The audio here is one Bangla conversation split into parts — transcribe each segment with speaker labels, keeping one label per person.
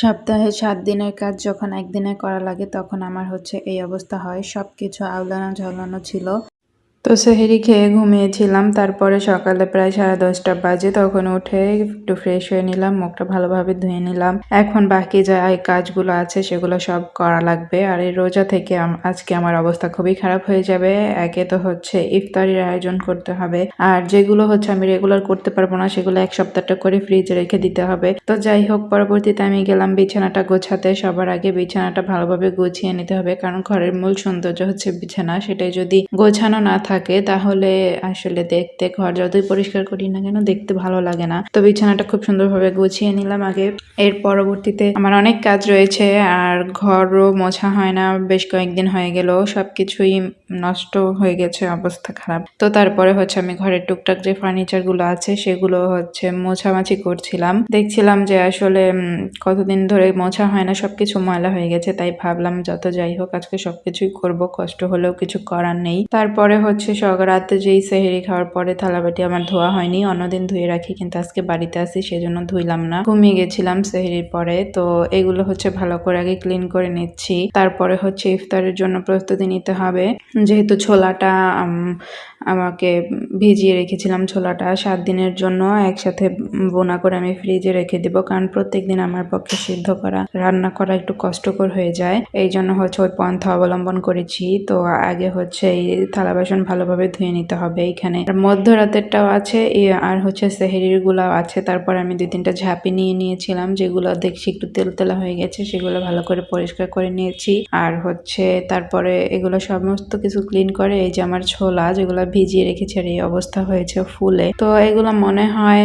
Speaker 1: সপ্তাহে সাত দিনের কাজ যখন একদিনে করা লাগে, তখন আমার হচ্ছে এই অবস্থা হয়। সব কিছু আওলানো ঝালানো ছিল। তো সেহেরি খেয়ে ঘুমিয়েছিলাম, তারপরে সকালে প্রায় সাড়ে দশটা বাজে তখন উঠে একটু ফ্রেশ হয়ে নিলাম, মুখটা ভালোভাবে ধুয়ে নিলাম। এখন বাকি যা এই কাজগুলো আছে সেগুলো সব করা লাগবে। আর এই রোজা থেকে আজকে আমার অবস্থা খুবই খারাপ হয়ে যাবে। একে তো হচ্ছে ইফতারির আয়োজন করতে হবে। আর যেগুলো হচ্ছে আমি রেগুলার করতে পারব না, সেগুলো এক সপ্তাহটা করে ফ্রিজে রেখে দিতে হবে। তো যাই হোক, পরবর্তীতে আমি গেলাম বিছানাটা গোছাতে। সবার আগে বিছানাটা ভালোভাবে গুছিয়ে নিতে হবে। কারণ ঘরের মূল সৌন্দর্য হচ্ছে বিছানা। সেটাই যদি গোছানো না থাকে, তাহলে আসলে দেখতে, ঘর যতই পরিষ্কার করি না কেন, দেখতে ভালো লাগে না। তো বিছানাটা খুব সুন্দরভাবে গুছিয়ে নিলাম আগে। এর পরবর্তীতে আমার অনেক কাজ রয়েছে, আর ঘরও মোছা হয় না, বেশ কয়েকদিন হয়ে গেল, সবকিছুই নষ্ট হয়ে গেছে, অবস্থা খারাপ। তো তারপরে হচ্ছে আমি ঘরের টুকটাক যে ফার্নিচারগুলো আছে, সেগুলো হচ্ছে মোছামাছি করছিলাম। দেখছিলাম যে আসলে কতদিন ধরে মোছা হয় না, সবকিছু ময়লা হয়ে গেছে, তাই ভাবলাম যত যাই হোক আজকে সবকিছুই করব, কষ্ট হলেও কিছু করার নেই। তারপরে হচ্ছে রাতে যেই সেহেরি খাওয়ার পরে থালাবাটি আমার ধোয়া হয়নি, অন্যদিন ধুয়ে রাখি, কিন্তু আজকে বাড়িতে আসি, সেজন্য ধুইলাম না। ঘুমিয়ে গেছিলাম সেহেরির পরে, তো এগুলো হচ্ছে ভালো করে আগে ক্লিন করে নিচ্ছি। তারপরে হচ্ছে ইফতারের জন্য প্রস্তুতি নিতে হবে। যেহেতু ছোলাটা আমাকে ভিজিয়ে রেখেছিলাম ছোলাটা, সাত দিনের জন্য একসাথে বোনা করে আমি ফ্রিজে রেখে দিব, কারণ প্রত্যেক দিন আমার পক্ষে সিদ্ধ করা, রান্না করা একটু কষ্টকর হয়ে যায়। এই জন্য হচ্ছে ওই পন্থা অবলম্বন করেছি। তো আগে হচ্ছে এই থালা বাসন ভালোভাবে ধুয়ে নিতে হবে আর মধ্যরাতেরটাও আছে আর হচ্ছে সেহেরির গুলাও আছে। তারপর আমি দুই তিনটা ঝাঁপি নিয়ে নিয়েছিলাম, যেগুলো দেখছি একটু তেল তেলা হয়ে গেছে, সেগুলো ভালো করে পরিষ্কার করে নিয়েছি। আর হচ্ছে তারপরে এগুলো সমস্ত কিছু ক্লিন করে, এই যে আমার ছোলা যেগুলো ভিজিয়ে রেখেছি আর এই অবস্থা হয়েছে ফুলে। তো এগুলো মনে হয়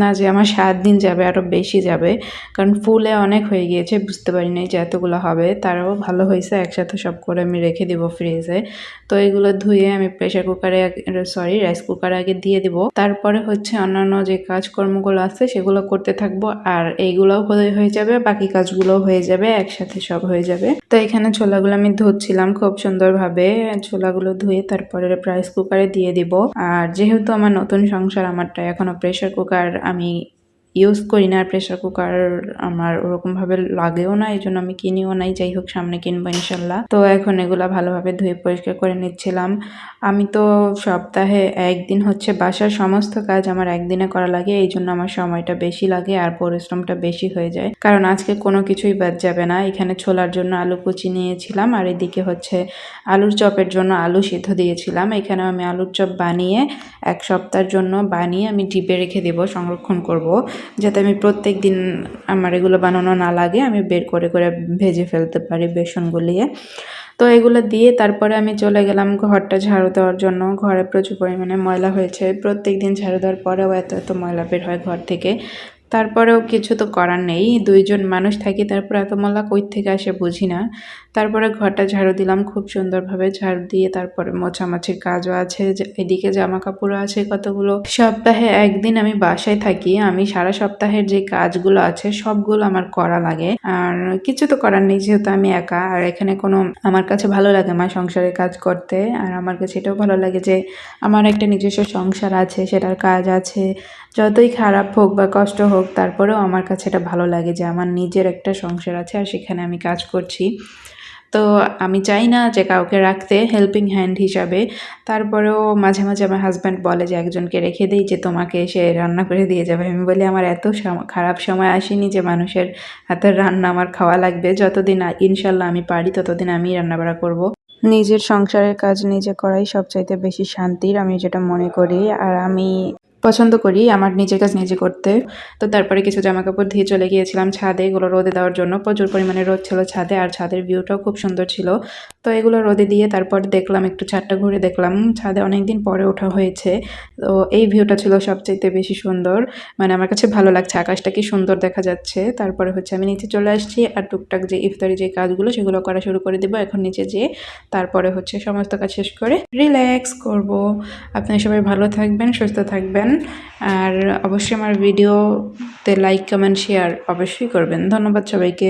Speaker 1: না যে আমার সাত দিন যাবে, আরও বেশি যাবে। কারণ ফুলে অনেক হয়ে গিয়েছে, বুঝতে পারিনি যে এতগুলো হবে। তারাও ভালো হয়েছে, একসাথে সব করে আমি রেখে দিব ফ্রিজে তো এগুলো ধুয়ে আমি প্রেশার কুকারে সরি রাইস কুকারে আগে দিয়ে দিব। তারপরে হচ্ছে অন্যান্য যে কাজকর্মগুলো আছে, সেগুলো করতে থাকব। আর এইগুলোও হয়ে হয়ে যাবে, বাকি কাজগুলোও হয়ে যাবে, একসাথে সব হয়ে যাবে। তো এখানে ছোলাগুলো আমি ধুচ্ছিলাম খুব সুন্দরভাবে। ছোলাগুলো ধুয়ে তারপরে রাইস কুকারে দিয়ে দিব। আর যেহেতু আমার নতুন সংসার, আমারটা এখনও প্রেশার কুকার আমি ইউজ করি না আর প্রেশার কুকার আমার ওরকমভাবে লাগেও না, এই জন্য আমি কিনিও নাই, যাই হোক সামনে কিনবো ইনশাল্লাহ। তো এখন এগুলা ভালোভাবে ধুয়ে পরিষ্কার করে নিচ্ছিলাম। আমি তো সপ্তাহে একদিন হচ্ছে বাসার সমস্ত কাজ আমার একদিনে করা লাগে, এই জন্য আমার সময়টা বেশি লাগে আর পরিশ্রমটা বেশি হয়ে যায়। কারণ আজকে কোনো কিছুই বাদ যাবে না, এখানে ছোলার জন্য আলু কুচি নিয়েছিলাম আর এদিকে হচ্ছে আলুর চপের জন্য আলু সিদ্ধ দিয়েছিলাম। এখানে আমি আলুর চপ বানিয়ে এক সপ্তাহের জন্য বানিয়ে আমি ডিপে রেখে দেবো, সংরক্ষণ করব। যাতে আমি প্রত্যেক দিন আমার এগুলো বানানো না লাগে, আমি বের করে করে ভেজে ফেলতে পারি বেসন গুলিয়ে তো এগুলো দিয়ে তারপরে আমি চলে গেলাম ঘরটা ঝাড়ু দেওয়ার জন্য। ঘরে প্রচুর পরিমাণে ময়লা হয়েছে। প্রত্যেক দিন ঝাড়ু দেওয়ার পরেও এত এত ময়লা বের হয় ঘর থেকে। তারপরেও কিছু তো করার নেই। দুইজন মানুষ থাকি, তারপরে এত ময়লা কই থেকে আসে বুঝি না। তারপরে ঘরটা ঝাড়ু দিলাম খুব সুন্দরভাবে, ঝাড়ু দিয়ে তারপরে মোছামাছির কাজও আছে এদিকে জামা কাপড়ও আছে কতগুলো। সপ্তাহে একদিন আমি বাসায় থাকি, আমি সারা সপ্তাহের যে কাজগুলো আছে সবগুলো আমার করা লাগে। আর কিছু তো করার নেই, যেহেতু আমি একা। আর এখানে কোনো আমার কাছে ভালো লাগে আমার সংসারের কাজ করতে। আর আমার কাছে এটাও ভালো লাগে যে আমার একটা নিজস্ব সংসার আছে, সেটার কাজ আছে। যতই খারাপ হোক বা কষ্ট হোক তারপরেও আমার কাছে এটা ভালো লাগে যে আমার নিজের একটা সংসার আছে আর সেখানে আমি কাজ করছি। তো আমি চাই না যে কাউকে রাখতে হেল্পিং হ্যান্ড হিসাবে। তারপরেও মাঝে মাঝে আমার হাজব্যান্ড বলে যে, একজনকে রেখে দিই যে তোমাকে সে রান্না করে দিয়ে যাবে। আমি বলি, আমার এত খারাপ সময় আসেনি যে মানুষের হাতের রান্না আমার খাওয়া লাগবে। যতদিন ইনশাল্লাহ আমি পারি, ততদিন আমি রান্না বাড়া করব। নিজের সংসারের কাজ নিজে করাই সবচাইতে বেশি শান্তির, আমি যেটা মনে করি। আর আমি পছন্দ করি, আমার নিজের কাজ নিজে করতে। তো তারপরে কিছু জামা কাপড় দিয়ে চলে গিয়েছিলাম ছাদে, এগুলো রোদে দেওয়ার জন্য। প্রচুর পরিমাণে রোদ ছিল ছাদে, আর ছাদের ভিউটাও খুব সুন্দর ছিল। তো এগুলো রোদে দিয়ে তারপর দেখলাম, একটু ছাদটা ঘুরে দেখলাম। ছাদে অনেকদিন পরে ওঠা হয়েছে। তো এই ভিউটা ছিল সবচাইতে বেশি সুন্দর। মানে আমার কাছে ভালো লাগছে, আকাশটা কি সুন্দর দেখা যাচ্ছে। তারপরে হচ্ছে আমি নিচে চলে আসছি, আর টুকটাক যে ইফতারি যে কাজগুলো, সেগুলো করা শুরু করে দেবো। এখন নিচে যেয়ে তারপরে হচ্ছে সমস্ত কাজ শেষ করে রিল্যাক্স করব। আপনারা সবাই ভালো থাকবেন, সুস্থ থাকবেন। আর অবশ্যই আমার ভিডিওতে লাইক কমেন্ট শেয়ার অবশ্যই করবেন। ধন্যবাদ সবাইকে।